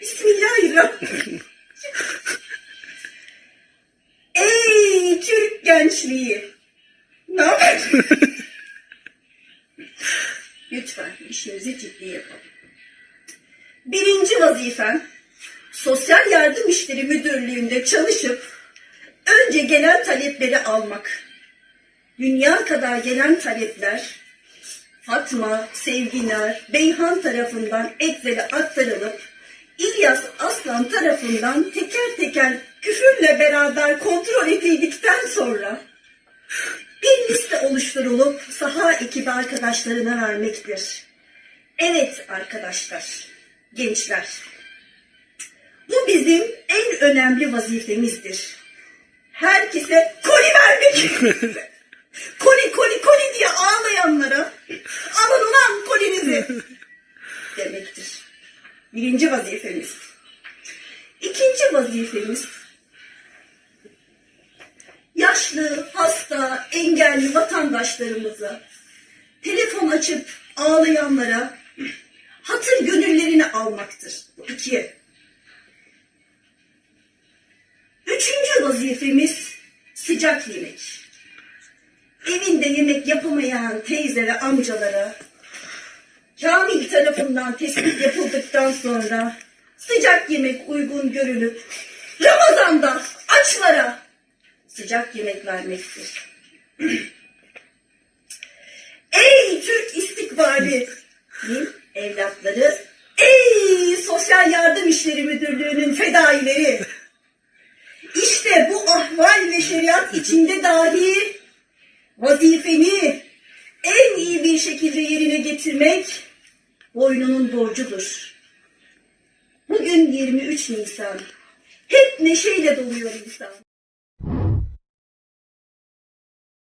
Bismillahirrahmanirrahim. Ey Türk gençliği. Ne haber? Lütfen işinizi ciddi yapın. Birinci vazifen Sosyal Yardım İşleri Müdürlüğü'nde çalışıp önce gelen talepleri almak. Dünya kadar gelen talepler Fatma, Sevginer, Beyhan tarafından Eksel'e aktarılıp İlyas Aslan tarafından teker teker küfürle beraber kontrol edildikten sonra bir liste oluşturulup saha ekibi arkadaşlarına vermektir. Evet arkadaşlar, gençler. Bu bizim en önemli vazifemizdir. Herkese koli vermek. koli koli koli diye ağlayanlara alın ulan kolinizi. Birinci vazifemiz. İkinci vazifemiz yaşlı, hasta, engelli vatandaşlarımıza telefon açıp ağlayanlara hatır gönüllerini almaktır. Bu iki. Üçüncü vazifemiz sıcak yemek. Evinde yemek yapamayan teyze ve amcalara Kamil tarafından tespit yapıldıktan sonra sıcak yemek uygun görülüp Ramazan'da açlara sıcak yemek vermektir. ey Türk istikbali evlatları, ey Sosyal Yardım İşleri Müdürlüğü'nün fedaileri. İşte bu ahval ve şeriat içinde dahi vazifeni en iyi bir şekilde yerine getirmek boynunun borcudur. Bugün 23 Nisan. Hep neşeyle doluyor insan.